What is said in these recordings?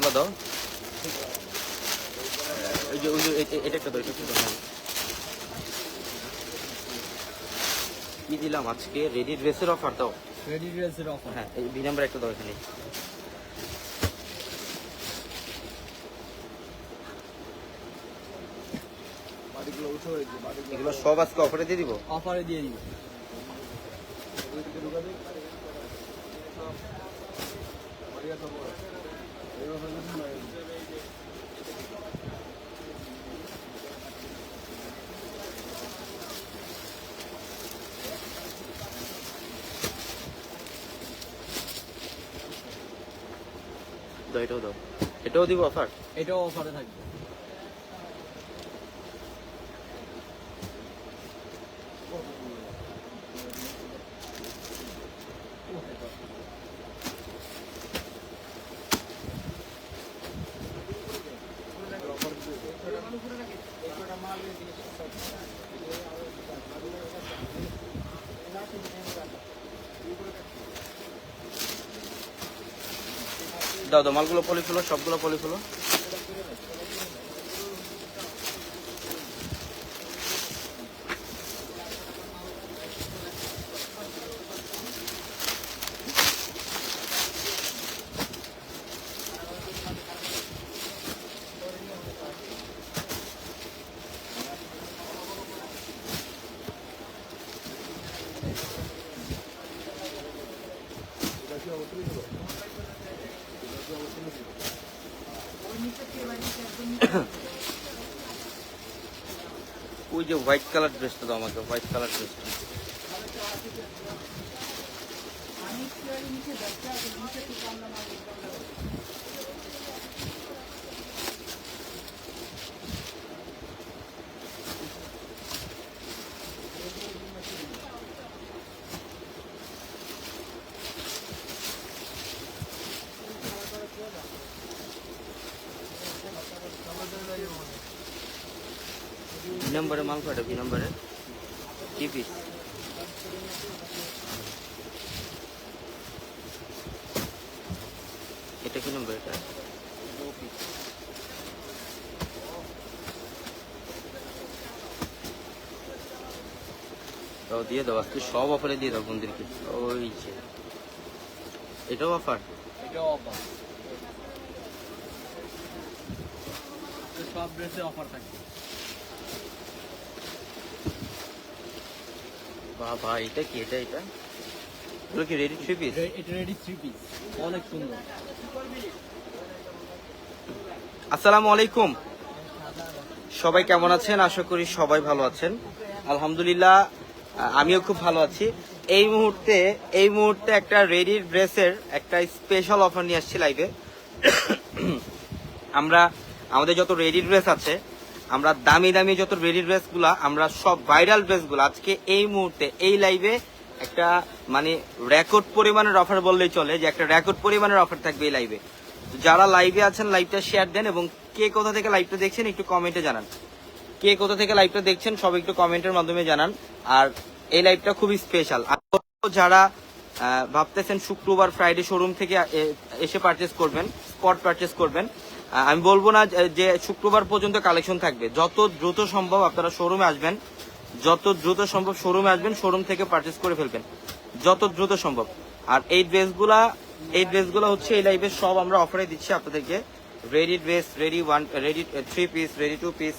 ড্রেসগুলো দাও। ওই যে ওই যে এটা একটা দাও এটা দাও। কি দিলাম আজকে? রেডি ড্রেসের অফার দাও। রেডি ড্রেসের অফার হ্যাঁ এই বি নাম্বার একটা দাও এখানে। এগুলো সব আজকে অফারে দিয়ে দিব? অফারে দিয়ে দিব। দাও এটাও দাও। এটাও দিব অফার এটাও অফারে থাকবে। দাও দাও মালগুলো পলি ফুলো সবগুলো পলি হোয়াইট কালার ড্রেসটা দাও আমাকে হোয়াইট কালার ড্রেসটা। বি নম্বরে মাল কয়টা? বি নম্বরে। কি পিস? এটা কি নম্বর এটা? দাও, দিয়ে দাও, আজকে সব অফারে দিয়ে দাও বন্ধুদেরকে। ওই যে। এটাও অফার এটাও অফার সব ড্রেসে অফার থাকবে। বাবা এটা কি? এটা এটা? এগুলো কি রেডি থ্রি পিস এটা রেডি থ্রি পিস অনেক সুন্দর। আসসালামু আলাইকুম। সবাই কেমন আছেন? আশা করি সবাই ভালো আছেন। আলহামদুলিল্লাহ আমিও খুব ভালো আছি। এই মুহূর্তে এই মুহূর্তে একটা রেডি ড্রেসের একটা স্পেশাল অফার নিয়ে আসছি লাইভে আমরা আমাদের যত রেডি ড্রেস আছে আমরা দামি দামি যত রেডি ড্রেসগুলা, আমরা সব ভাইরাল ড্রেসগুলো আজকে এই মুহূর্তে, এই লাইভে একটা মানে রেকর্ড পরিমাণের অফার বললেই চলে যে একটা রেকর্ড পরিমাণের অফার থাকবে এই লাইভে যারা লাইভে আছেন লাইভটা শেয়ার দেন এবং কে কোথা থেকে লাইভটা দেখছেন একটু কমেন্টে জানান। কে কোথা থেকে লাইভটা দেখছেন সব একটু কমেন্টের মাধ্যমে জানান। আর এই লাইভটা খুবই স্পেশাল যারা ভাবতেছেন শুক্রবার ফ্রাইডে শোরুম থেকে এসে পারচেস করবেন স্পট পারচেস করবেন আমি বলব না যে- শুক্রবার পর্যন্ত কালেকশন থাকবে। যত দ্রুত সম্ভব আপনারা শোরুমে আসবেন, যত দ্রুত সম্ভব শোরুমে আসবেন শোরুম থেকে পারচেস করে ফেলবেন। যত দ্রুত সম্ভব। আর এই ড্রেসগুলা এই ড্রেসগুলো হচ্ছে এই লাইভে সব আমরা অফারে দিচ্ছি আপনাদেরকে। Ready dress ready one ready three piece ready two piece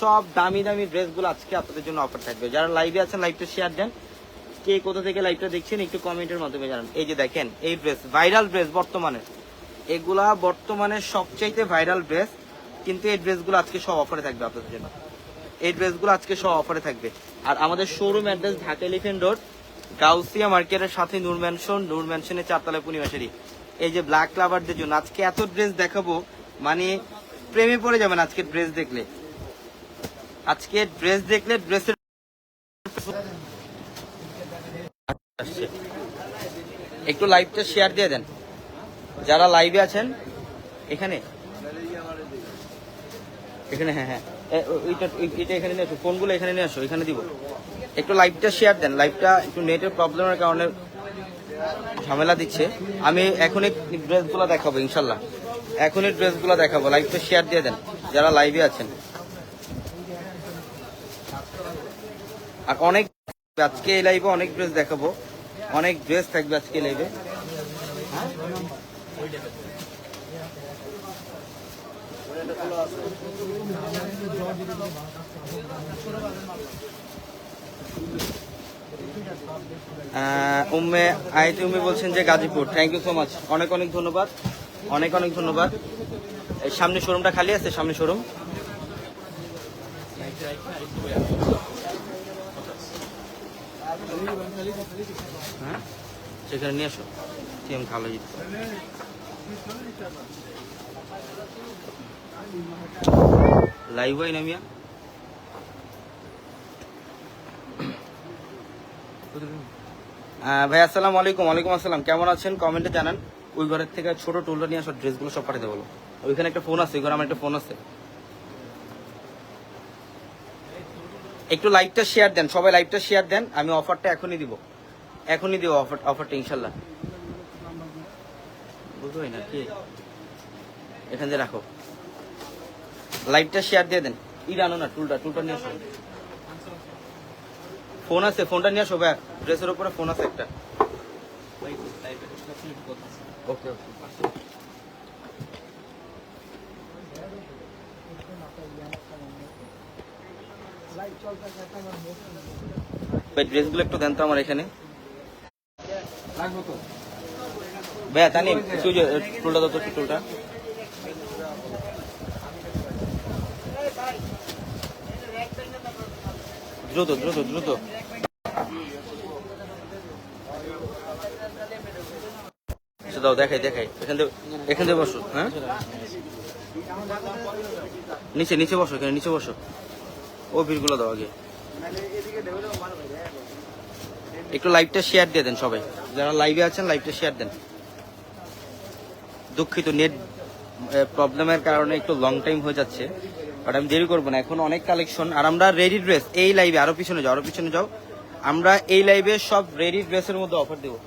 সব দামি দামি ড্রেসগুলো আজকে আপনাদের জন্য অফার থাকবে। যারা লাইভে আছেন লাইভটা শেয়ার দেন। কে কোথা থেকে লাইভটা দেখছেন, একটু কমেন্টের মাধ্যমে জানান। এই যে দেখেন, এই ড্রেস ভাইরাল ড্রেস বর্তমানে। এগুলা বর্তমানে সবচাইতে ভাইরাল ড্রেস, কিন্তু এই ড্রেসগুলো আজকে সব অফারে থাকবে আপনাদের জন্য। এই ড্রেসগুলো আজকে সব অফারে থাকবে। আর আমাদের showroom address Dhaka elephant road Gausia মার্কেটের সাথে নূর ম্যানশন নূর ম্যানশনের চারতলা পূর্ণিমাশারি এই যে ব্ল্যাক লাভারদের জন্য আজকে এত ড্রেস দেখাবো মানে প্রেমে পড়ে যাবেন আজকে ড্রেস দেখলে। আজকে ড্রেস দেখলে ড্রেসের একটু লাইভটা শেয়ার দিয়ে দেন। যারা লাইভে আছেন, এখানে? এখানে হ্যাঁ হ্যাঁ। ওইটা এটা এখানে নিয়ে আসো, ফোনগুলো এখানে নিয়ে আসো, এখানে দিব। একটু লাইভটা শেয়ার দেন লাইভটা একটু নেটের প্রবলেমের কারণে ঝামেলা দিচ্ছে। আমি এখন এই ড্রেসগুলো দেখাবো, ইনশাল্লাহ। এখনই ড্রেসগুলো দেখাবো লাইভটা শেয়ার দিয়ে দেন, যারা লাইভে আছেন। আর অনেক, আজকে এই লাইভে অনেক ড্রেস দেখাবো। অনেক ড্রেস থাকবে আজকে লাইভে উম্মে আইতে উম্মে বলছেন যে Gazipur. Thank you so much অনেক অনেক ধন্যবাদ। অনেক অনেক ধন্যবাদ। সামনে শোরুমটা খালি আছে, সামনে শোরুম হ্যাঁ? সেখানে নিয়ে আসো। টিএম ভালো লাইভ হয় না ভাই, আসসালামু আলাইকুম। ওয়ালাইকুম আসসালাম। কেমন আছেন? কমেন্টে জানান। ওই ঘরের থেকে ছোট টুলটা নিয়ে আসো ড্রেসগুলো সব পাঠাতে বলো। ওইখানে একটা ফোন আছে, ওই ঘরে আমার একটা ফোন আছে। একটু লাইভটা শেয়ার দেন, সবাই লাইভটা শেয়ার দেন, আমি অফারটা এখনই দিব। এখনই দিব অফার অফারটা ইনশাল্লাহ। বুঝবোই না, কি? এখান দিয়ে রাখো। লাইভটা শেয়ার দিয়ে দেন। ই আনো না টুলটা টুলটা নিয়ে আসো। ফোন আছে ফোনটা নিয়ে আসো ভাই ড্রেসের উপরে ফোন আছে একটা। ওকে ওকে ড্রেসগুলো একটু দেন তো আমার এখানে। ভাইয়া তানি টুলটা দাও তো একটু টুলটা। দ্রুত দ্রুত দ্রুত। আচ্ছা, দাও দেখাই দেখাই। এখান থেকে এখান থেকে বসো হ্যাঁ? নিচে নিচে বসো এখানে নিচে বসো। ও ভিড়গুলো দাও আগে। একটু লাইভটা শেয়ার দিয়ে দেন সবাই। যারা লাইভে আছেন লাইভটা শেয়ার দেন। দুঃখিত নেট প্রবলেমের কারণে একটু লং টাইম হয়ে যাচ্ছে বাট আমি দেরি করব না। এখন অনেক কালেকশন আর আমরা রেডি ড্রেস এই লাইভে আরও পিছনে যাও, আরও পিছনে যাও। আমরা এই লাইভে সব রেডি ড্রেসের মধ্যে অফার দেবো।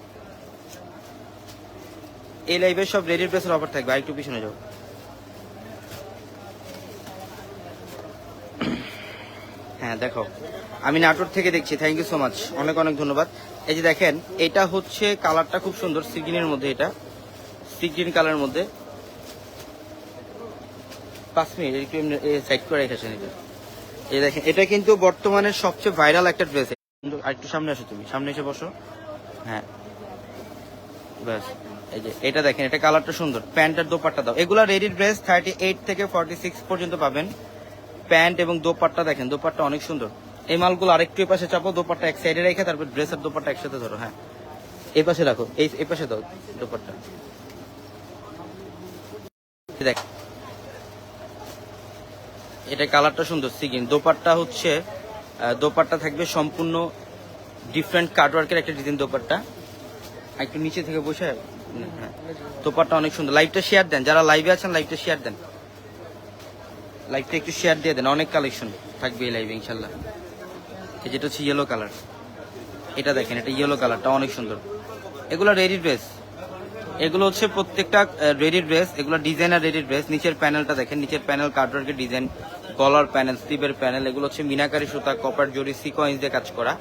এই লাইভে সব রেডি ড্রেসের অফার থাকবে আর একটু পিছনে যাও। হ্যাঁ দেখো, আমি নাটোর থেকে দেখছি। থ্যাংক ইউ সো মাচ অনেক অনেক ধন্যবাদ। এই যে দেখেন, এটা হচ্ছে কালারটা খুব সুন্দর সিগ্রিনের মধ্যে এটা সিগ্রিন কালারের মধ্যে। পাঁচ মিনিট, একটু সাইড করে রেখেছেন এটা। এই দেখেন, এটা কিন্তু বর্তমানে সবচেয়ে ভাইরাল একটা ড্রেস কিন্তু আর একটু সামনে আসো তুমি, সামনে এসে বসো। হ্যাঁ। ব্যাস, এই যে, এটা দেখেন, এটা কালারটা সুন্দর। প্যান্টের দোপাট্টা দাও। এগুলা রেডি ড্রেস থার্টি এইট থেকে ফর্টি সিক্স পর্যন্ত পাবেন। প্যান্ট এবং দোপাট্টা দেখেন, দোপাট্টা অনেক সুন্দর। এই মালগুলো আরেকটু এই পাশে চাপো দোপাট্টা এক সাইডে রেখে তারপর ড্রেসের দোপাট্টা একসাথে ধরো হ্যাঁ। এই পাশে রাখো এই এই পাশে দাও দোপাট্টা। দেখ এটা কালারটা সুন্দর সিগিন দোপাট্টা হচ্ছে আহ, দোপাট্টা থাকবে সম্পূর্ণ ডিফারেন্ট কাটওয়ার্কের একটা ডিজাইন দোপাট্টা। আর একটু নিচে থেকে বসে হ্যাঁ দোপাট্টা অনেক সুন্দর। লাইভটা শেয়ার দেন যারা লাইভে আছেন লাইভটা শেয়ার দেন। লাইভটা একটু শেয়ার দিয়ে দেন অনেক কালেকশন থাকবে এই লাইভে ইনশাল্লাহ। এই যেটা হচ্ছে ইয়েলো কালার এটা দেখেন, এটা ইয়েলো কালারটা অনেক সুন্দর। এগুলো রেডি ড্রেস এগুলো হচ্ছে প্রত্যেকটা রেডি ড্রেস এগুলো ডিজাইনার রেডি ড্রেস নিচের প্যানেলটা দেখেন, নিচের প্যানেল কার্ডওয়ার্কের ডিজাইন গলার প্যানেল স্লিপের প্যানেল এগুলো হচ্ছে মিনাকারি সুতা কপার জরি সিকোয়েন্স দিয়ে কাজ করা।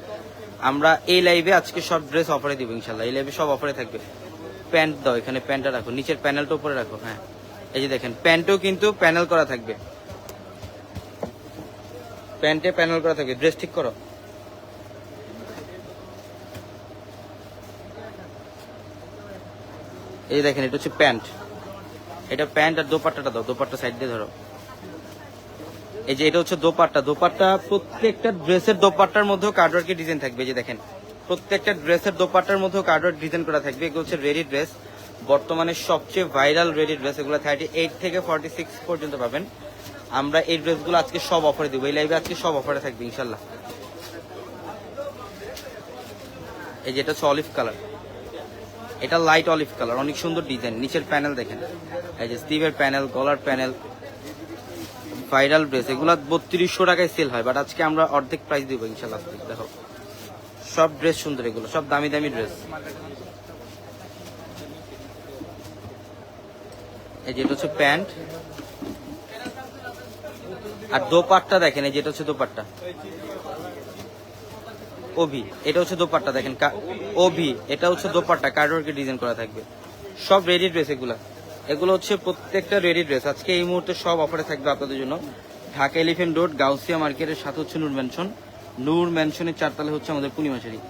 আমরা এই লাইভে আজকে সব ড্রেস অফারে দিব ইনশাল্লাহ এই লাইভে সব অফারে থাকবে। প্যান্ট দাও, এখানে প্যান্টটা রাখো, নিচের প্যানেলটা উপরে রাখো হ্যাঁ। এই যে দেখেন প্যান্টও কিন্তু প্যানেল করা থাকবে। প্যান্টে প্যানেল করা থাকবে। ড্রেস ঠিক করো। এই দেখেন, এটা হচ্ছে প্যান্ট। এটা প্যান্ট আর দোপাট্টাটা দাও, দোপাট্টা সাইড দিয়ে ধরো। এই যে এটা হচ্ছে দোপাট্টা। দোপাট্টা প্রত্যেকটা ড্রেসের দোপাট্টার মধ্যেও কার্ডওয়ার্কের ডিজাইন থাকবে যে দেখেন। প্রত্যেকটা ড্রেসের দোপাট্টার মধ্যেও কার্ডওয়ার্ক ডিজাইন করা থাকবে। এগুলো হচ্ছে রেডি ড্রেস বর্তমানে সবচেয়ে ভাইরাল রেডি ড্রেস এগুলো থার্টি এইট থেকে ফর্টি সিক্স পর্যন্ত পাবেন। আমরা এই ড্রেসগুলো আজকে সব অফারে দিব। এই লাইভে আজকে সব অফারে থাকবে ইনশাল্লাহ এই যেটা হচ্ছে অলিভ কালার এটা লাইট অলিভ কালার অনেক সুন্দর ডিজাইন নিচের প্যানেল দেখেন। এই যে স্টিভের প্যানেল গলার প্যানেল ভাইরাল ড্রেস এগুলা বত্রিশশো টাকায় সেল হয় বাট আজকে আমরা অর্ধেক প্রাইস দিব ইনশাল্লাহ দেখো। সব ড্রেস সুন্দর এগুলো, সব দামি দামি ড্রেস এই যেটা হচ্ছে প্যান্ট। আর দোপাট্টা দেখেন, এই যেটা হচ্ছে দোপাট্টা। ওভি, এটা হচ্ছে দোপাট্টা, দেখেন ওভি, এটা হচ্ছে দোপাট্টা কার্ডওয়ার্কের ডিজাইন করা থাকবে। সব রেডি ড্রেস এগুলা। এগুলো হচ্ছে প্রত্যেকটা রেডি ড্রেস আজকে এই মুহূর্তে সব অফারে থাকবে আপনাদের জন্য। ঢাকা এলিফেন্ট রোড গাউসিয়া মার্কেটের সাথে হচ্ছে নূর ম্যানশন নূর ম্যানশনের চারতলা হচ্ছে আমাদের পূর্ণিমাশারি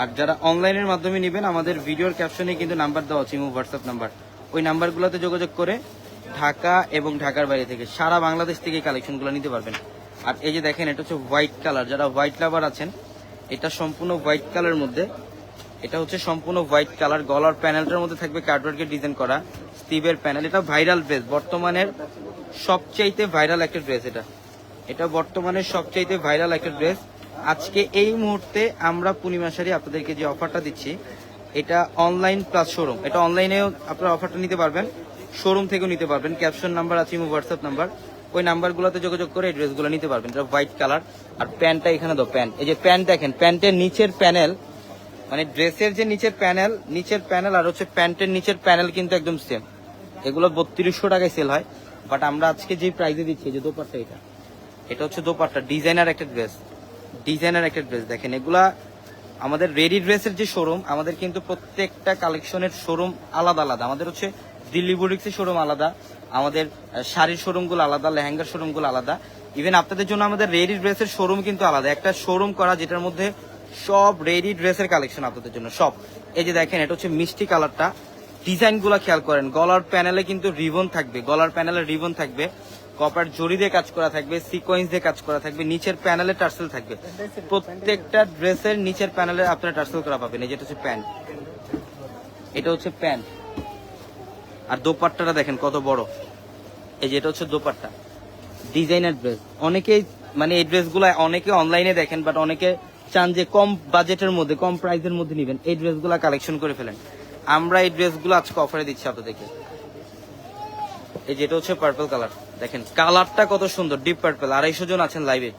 আর যারা অনলাইনের মাধ্যমে নেবেন, আমাদের ভিডিওর ক্যাপশনে কিন্তু নাম্বার দেওয়া আছে, ইমো হোয়াটসঅ্যাপ নাম্বার ওই নাম্বারগুলোতে যোগাযোগ করে ঢাকা এবং ঢাকার বাইরে থেকে সারা বাংলাদেশ থেকে কালেকশনগুলো নিতে পারবেন। আর এই যে দেখেন, এটা হচ্ছে হোয়াইট কালার যারা হোয়াইট লাভার আছেন এটা সম্পূর্ণ হোয়াইট কালারের মধ্যে। এটা হচ্ছে সম্পূর্ণ হোয়াইট কালার। গলার প্যানেলটার মধ্যে থাকবে কার্ডওয়ার্কের ডিজাইন করা। স্টিভের প্যানেল। এটা ভাইরাল ড্রেস। বর্তমানের সবচাইতে ভাইরাল একটা ড্রেস এটা। এটা বর্তমানে সবচাইতে ভাইরাল একটা ড্রেস। আজকে এই মুহূর্তে আমরা পূর্ণিমাশারি আপনাদেরকে যে অফারটা দিচ্ছি, এটা অনলাইন প্লাস শোরুম। এটা অনলাইনেও আপনারা অফারটা নিতে পারবেন। শোরুম থেকেও নিতে পারবেন। ক্যাপশন নাম্বার আছে হোয়াটসঅ্যাপ নাম্বার। ওই নাম্বারগুলোতে যোগাযোগ করে ড্রেসগুলো নিতে পারবেন। এটা হোয়াইট কালার আর প্যান্টটা এখানে দাও, প্যান্ট। এই যে প্যান্ট দেখেন, প্যান্টের নিচের প্যানেল মানে ড্রেসের যে নিচের প্যানেল নিচের প্যানেল আর হচ্ছে প্যান্টের নিচের প্যানেল কিন্তু একদম সেম এগুলো বত্রিশশো টাকায় সেল হয় বাট আমরা আজকে যে প্রাইজে দিচ্ছি যে দোপাট্টা এটা এটা হচ্ছে দোপাট্টা ডিজাইনার একটা ড্রেস ডিজাইনার একটা ড্রেস দেখেন। এগুলা আমাদের রেডি ড্রেসের যে শোরুম আমাদের কিন্তু প্রত্যেকটা কালেকশনের শোরুম আলাদা আলাদা। আমাদের হচ্ছে দিল্লি বুটিক্সের শোরুম আলাদা আমাদের শাড়ির শোরুমগুলো আলাদা, লেহেঙ্গার শোরুমগুলো আলাদা। ইভেন আপনাদের জন্য আমাদের রেডি ড্রেসের শোরুম কিন্তু আলাদা। একটা শোরুম করা যেটার মধ্যে সব রেডি ড্রেসের কালেকশন আপনাদের জন্য, সব। এই যে দেখেন, এটা হচ্ছে মিষ্টি কালারটা। ডিজাইনগুলা খেয়াল করেন, গলার প্যানেলে কিন্তু রিবন থাকবে, গলার প্যানেলে রিবন থাকবে, কপার জরি দিয়ে কাজ করা থাকবে সিকোয়েন্স দিয়ে কাজ করা থাকবে, নিচের প্যানেলে টার্সেল থাকবে। প্রত্যেকটা ড্রেসের নিচের প্যানেলে আপনারা টার্সেল করা পাবেন, এই যেটা হচ্ছে প্যান্ট। এটা হচ্ছে প্যান্ট। আর দোপাট্টাটা দেখেন কত বড়। এই যে এটা হচ্ছে দোপাট্টা। Designer dress. অনেকেই মানে এই ড্রেস ড্রেসগুলো অনেকে অনলাইনে দেখেন বাট অনেকে চান যে কম বাজেটের মধ্যে, কম প্রাইসের মধ্যে নেবেন, এই ড্রেস ড্রেসগুলো কালেকশন করে ফেলেন। আমরা এই ড্রেসগুলো আজকে অফারে দিচ্ছি আপনাদেরকে। এই যেটা হচ্ছে পার্পল কালার দেখেন কালারটা কত সুন্দর ডিপ পার্পল আড়াইশো জন আছেন লাইভে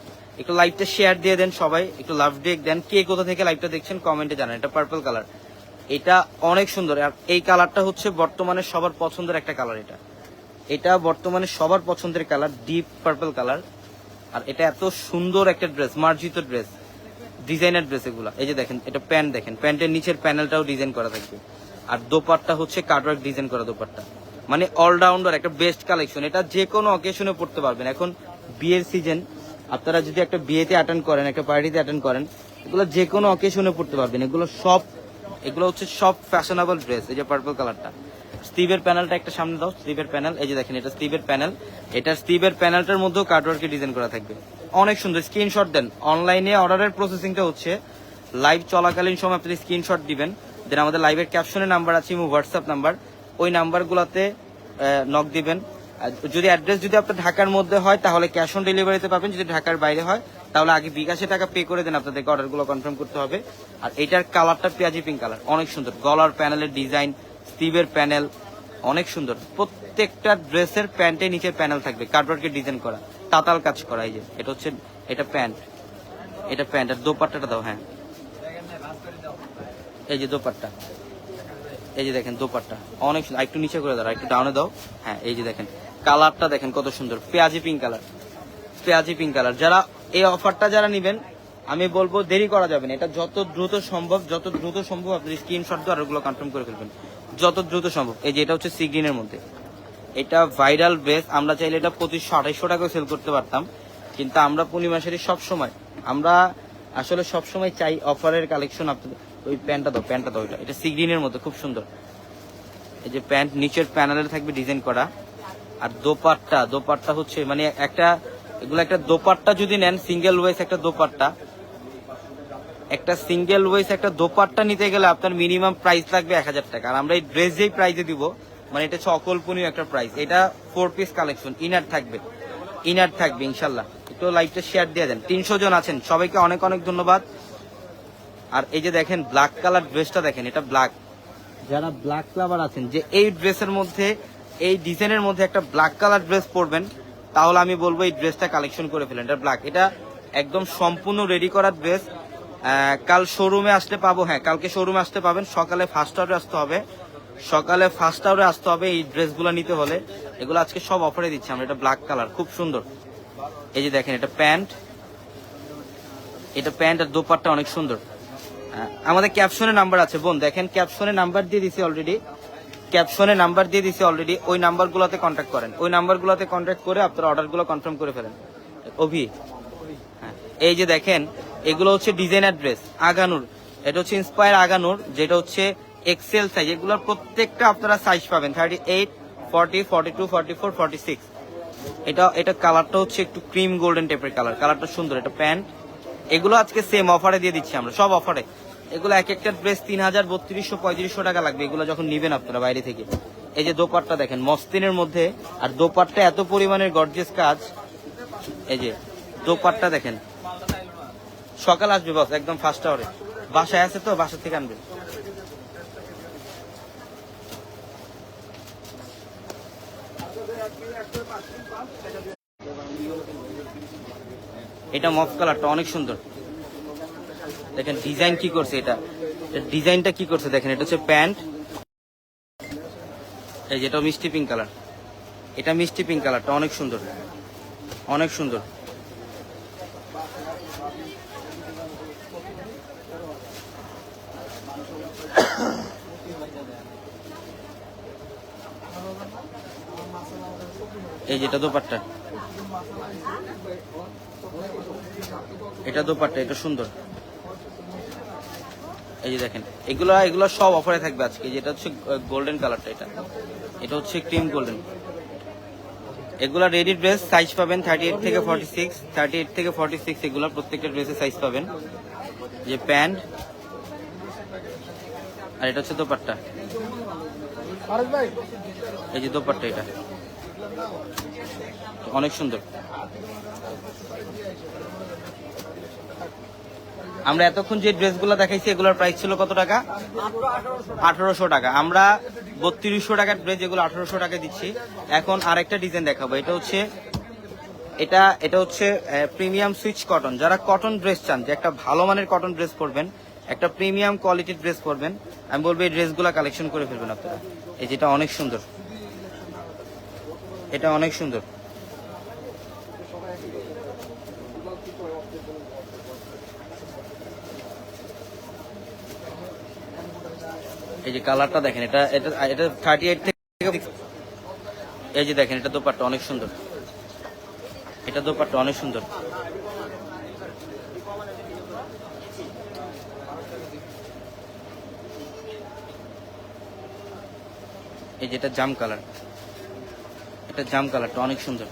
একটু লাইভটা শেয়ার দিয়ে দেন সবাই, একটু লাভ ডেক দেন। কে কোথা থেকে লাইভটা দেখছেন কমেন্টে জানান। এটা পার্পল কালার এটা অনেক সুন্দর। আর এই কালারটা হচ্ছে বর্তমানে সবার পছন্দের একটা কালার এটা। এটা বর্তমানে সবার পছন্দের কালার ডিপ পার্পল কালার। আর এটা এত সুন্দর একটা ড্রেস মার্জিত ড্রেস ডিজাইনার ড্রেস এগুলা। এই যে দেখেন, এটা প্যান্ট দেখেন। প্যান্টের নিচের প্যানেলটাও ডিজাইন করা থাকবে। আর দোপাট্টা হচ্ছে কাটওয়ার্ক ডিজাইন করা দোপাট্টা। মানে অলরাউন্ডার একটা বেস্ট কালেকশন এটা যে কোনো অকেশনে পড়তে পারবেন। এখন বিয়ের সিজন আপনারা যদি একটা বিয়েতে অ্যাটেন্ড করেন, একটা পার্টিতে অ্যাটেন্ড করেন, এগুলো যে কোনো অকেশনে পড়তে পারবেন। এগুলো সব এগুলো হচ্ছে সব ফ্যাশনেবল ড্রেস এই যে পার্পল কালারটা স্টিভের প্যানেলটা একটা সামনে দাও স্টিভের প্যানেল এই যে দেখেন এটা স্টিভের প্যানেল এটা স্টিভের প্যানেলটার মধ্যেও কার্ডওয়ার্কে ডিজাইন করা থাকবে। অনেক সুন্দর স্ক্রিনশট দেন। অনলাইনে অর্ডারের প্রসেসিংটা হচ্ছে লাইভ চলাকালীন সময় আপনি স্ক্রিনশট দিবেন। দেন আমাদের লাইভের ক্যাপশনে নাম্বার আছে হোয়াটসঅ্যাপ নাম্বার ওই নাম্বারগুলোতে নক দিবেন। যদি অ্যাড্রেস যদি আপনার ঢাকার মধ্যে হয়, তাহলে ক্যাশ অন ডেলিভারিতে পাবেন, যদি ঢাকার বাইরে হয়। তাহলে আগে বিকাশে টাকা পে করে দেন, আপনাদেরকে অর্ডারগুলো কনফার্ম করতে হবে। আর এটার কালারটা পেঁয়াজি পিঙ্ক কালার অনেক সুন্দর। গলার প্যানেলের ডিজাইন স্টিভের প্যানেল অনেক সুন্দর। প্রত্যেকটা ড্রেসের প্যান্টের নিচের প্যানেল থাকবে কার্ডওয়ার্কের ডিজাইন করা, তাতাল কাজ করা, এই যে, এটা হচ্ছে, এটা প্যান্ট এটা প্যান্ট আর দোপাট্টাটা দাও হ্যাঁ। এই যে দোপাট্টা, এই যে দেখেন দোপাট্টা, অনেক সুন্দর। একটু নিচে করে দাও একটু ডাউনে দাও। হ্যাঁ এই যে দেখেন কালারটা দেখেন কত সুন্দর, পেঁয়াজি পিঙ্ক কালার পেঁয়াজি পিঙ্ক কালার যারা এই অফারটা যারা নেবেন, আমি বলব দেরি করা যাবে না। এটা যত দ্রুত সম্ভব, যত দ্রুত সম্ভব আপনি স্ক্রিনশট দিয়ে অর্ডারগুলো কনফার্ম করে ফেলবেন। যত দ্রুত সম্ভব। এই যে এটা হচ্ছে সি গ্রিনের মধ্যে। এটা ভাইরাল বেস আমরা চাইলে এটা পঁচিশশো আঠাইশশো টাকাও সেল করতে পারতাম। কিন্তু আমরা পূর্ণিমাসেরই সব সময় আমরা আসলে সব সময় চাই অফারের কালেকশন আপনাদের, ওই প্যান্টটা দাও প্যান্টটা দাও এটা এটা সি গ্রিনের মধ্যে, খুব সুন্দর। এই যে প্যান্ট, নিচের প্যানেলে থাকবে ডিজাইন করা। আর দোপাট্টা দোপাট্টা হচ্ছে মানে একটা এগুলো একটা দোপাট্টা যদি নেন সিঙ্গেল ওয়েস একটা দোপাট্টা। একটা সিঙ্গেল ওয়েস একটা দোপাট্টা নিতে গেলে আপনার মিনিমাম প্রাইস লাগবে এক হাজার টাকা। আর আমরা এই ড্রেস যেই প্রাইসে দিব মানে এটা হচ্ছে অকল্পনীয় একটা প্রাইস এটা ফোর পিস কালেকশন ইনার থাকবে। ইনার থাকবে, ইনশাল্লাহ। একটু লাইভটা শেয়ার দিয়ে দেন। তিনশো জন আছেন, সবাইকে অনেক অনেক ধন্যবাদ। আর এই যে দেখেন ব্ল্যাক কালার ড্রেসটা দেখেন, এটা ব্ল্যাক যারা ব্ল্যাক লাভার আছেন, যে এই ড্রেসের মধ্যে, এই ডিজাইনের মধ্যে একটা ব্ল্যাক কালার ড্রেস পরবেন তাহলে আমি বলব এই ড্রেসটা কালেকশন করে ফেলেন, এটা ব্ল্যাক এটা একদম সম্পূর্ণ রেডি করা ড্রেস কাল শোরুমে আসতে পাবো হ্যাঁ কালকে শোরুমে আসতে পাবেন। সকালে ফার্স্ট অর্ডার আসতে হবে। সকালে ফার্স্ট আওয়ারে আসতে হবে এই ড্রেসগুলো নিতে হলে। এগুলো আজকে সব অফারে দিচ্ছি আমরা, এটা ব্ল্যাক কালার খুব সুন্দর। এই যে দেখেন, এটা প্যান্ট। এটা প্যান্ট আর দোপাট্টা অনেক সুন্দর। আমাদের ক্যাপশনে নাম্বার আছে, বোন, দেখেন ক্যাপশনে নাম্বার দিয়ে দিছি অলরেডি ক্যাপশনে নাম্বার দিয়ে দিছি অলরেডি ওই নাম্বারগুলোতে কন্ট্যাক্ট করেন। ওই নাম্বারগুলোতে কন্ট্যাক্ট করে আপনার অর্ডারগুলো কনফার্ম করে ফেলেন। অভি হ্যাঁ, এই যে দেখেন এগুলো হচ্ছে ডিজাইন ড্রেস আগানুর। এটা হচ্ছে ইন্সপায়ার আগানুর যেটা হচ্ছে এক্সেল সাইজ এগুলোর প্রত্যেকটা আপনারা সাইজ পাবেন। Thirty eight forty forty two forty four forty six এটা এটা কালারটা হচ্ছে একটু ক্রিম গোল্ডেন টাইপের কালার কালারটা সুন্দর এটা প্যান্ট এগুলো আজকে সেম অফারে দিয়ে দিচ্ছি আমরা। সব অফারে এগুলো এক একটা ড্রেস তিন হাজার, বত্রিশশো, পঁয়ত্রিশশো টাকা লাগবে। এগুলো যখন নিবেন আপনারা বাইরে থেকে। এই যে দোপাট্টা দেখেন মস্তিনের মধ্যে। আর দোপাট্টা এত পরিমাণের গর্জেস কাজ। এই যে দোপাট্টা দেখেন। সকাল আসবে বস একদম ফার্স্ট আওয়ারে বাসায় আছে তো, বাসা থেকে আনবে এটা মফ কালারটা অনেক সুন্দর। দেখেন ডিজাইন কি করছে এটা? ডিজাইনটা কি করছে দেখেন, এটা হচ্ছে প্যান্ট। এই যেটা মিষ্টি পিঙ্ক কালার এটা মিষ্টি পিঙ্ক কালারটা অনেক সুন্দর। অনেক সুন্দর। এই যেটা দোপাট্টা। এটা দোপাট্টা, এটা সুন্দর। এই যে দেখেন এগুলো এগুলো সব অফারে থাকবে আজকে। যেটা হচ্ছে গোল্ডেন কালারটা এটা। এটা হচ্ছে ক্রিম গোল্ডেন এগুলা রেডি ড্রেস সাইজ পাবেন থার্টি এইট থেকে ফর্টি সিক্স থার্টি এইট থেকে ফর্টি সিক্স এগুলো প্রত্যেকটা ড্রেসের সাইজ পাবেন। যে প্যান্ট আর এটা হচ্ছে দোপাট্টা। এই যে দোপাট্টা এটা। অনেক সুন্দর। আমরা এতক্ষণ যে ড্রেসগুলো দেখাইছি, এগুলোর প্রাইস ছিল কত টাকা? আঠারোশো টাকা। আমরা বত্রিশশো টাকার ড্রেস যেগুলো আঠারোশো টাকা দিচ্ছি। এখন আরেকটা ডিজাইন দেখাবো। এটা হচ্ছে, এটা এটা হচ্ছে প্রিমিয়াম সুইচ কটন যারা কটন ড্রেস চান, যে একটা ভালো মানের কটন ড্রেস পরবেন, একটা প্রিমিয়াম কোয়ালিটির ড্রেস পরবেন, আমি বলব এই ড্রেসগুলো কালেকশন করে ফেলবেন আপনারা। এই যেটা অনেক সুন্দর। এটা অনেক সুন্দর। এই যে কালারটা দেখেন, এটা এটা এটা থার্টি এইট থেকে এই যে দেখেন, এটা দোপাট্টা অনেক সুন্দর। এটা দোপাট্টা অনেক সুন্দর। এই যেটা জাম কালার। এটা জাম কালারটা অনেক সুন্দর।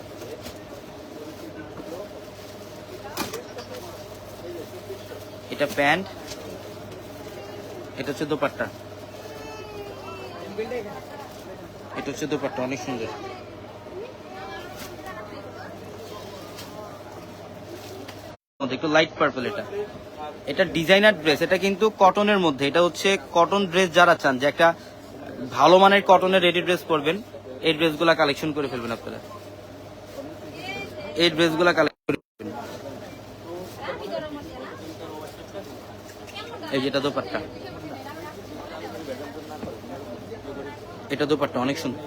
এটা প্যান্ট। এটা হচ্ছে দোপাট্টা। এটা হচ্ছে দোপাট্টা, অনেক সুন্দর। একটু লাইট পার্পল এটা। এটা ডিজাইনার ড্রেস এটা কিন্তু কটনের মধ্যে। এটা হচ্ছে কটন ড্রেস যারা চান, যে একটা ভালো মানের কটনের রেডি ড্রেস পরবেন, এই ড্রেসগুলা কালেকশন করে ফেলবেন আপনারা। এই ড্রেসগুলা কালেকশন করে এই যেটা দোপাট্টা। এটা দোপাট্টা অনেক সুন্দর।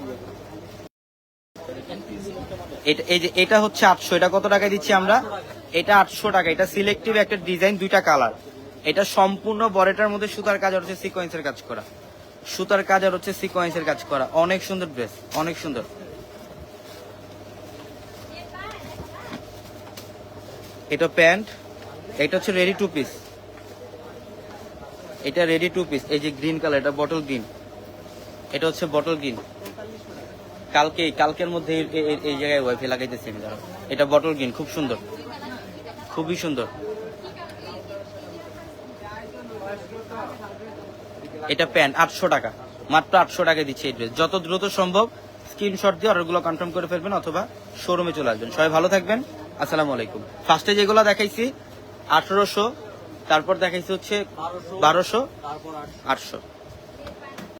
এটা, এই যে, এটা হচ্ছে আটশো। এটা কত টাকায় দিচ্ছি আমরা? এটা আটশো টাকা। এটা সিলেক্টিভ একটা ডিজাইন দুইটা কালার এটা সম্পূর্ণ বরেটার মধ্যে সুতার কাজ আর হচ্ছে সিকোয়েন্সের কাজ করা। সুতার কাজ আর হচ্ছে সিকোয়েন্সের কাজ করা। অনেক সুন্দর ড্রেস অনেক সুন্দর। এটা প্যান্ট, এটা হচ্ছে রেডি টু পিস এটা রেডি টু পিস এই যে গ্রিন কালার এটা বটল গ্রিন এটা হচ্ছে বটল গ্রিন কালকে, কালকের মধ্যে এই- জায়গায় ওয়াইফাই লাগাইতেছি আমি দাঁড়াও। এটা বটল গ্রিন খুব সুন্দর। খুবই সুন্দর। এটা প্যান্ট আটশো টাকা। মাত্র আটশো টাকা দিচ্ছে এই ড্রেস যত দ্রুত সম্ভব স্ক্রিনশট দিয়ে অর্ডারগুলো কনফার্ম করে ফেলবেন অথবা শোরুমে চলে আসবেন। সবাই ভালো থাকবেন। আসসালামু আলাইকুম। ফার্স্টে যেগুলো দেখাইছি, আঠারোশো, তারপর দেখাইছি হচ্ছে বারোশো, আটশো।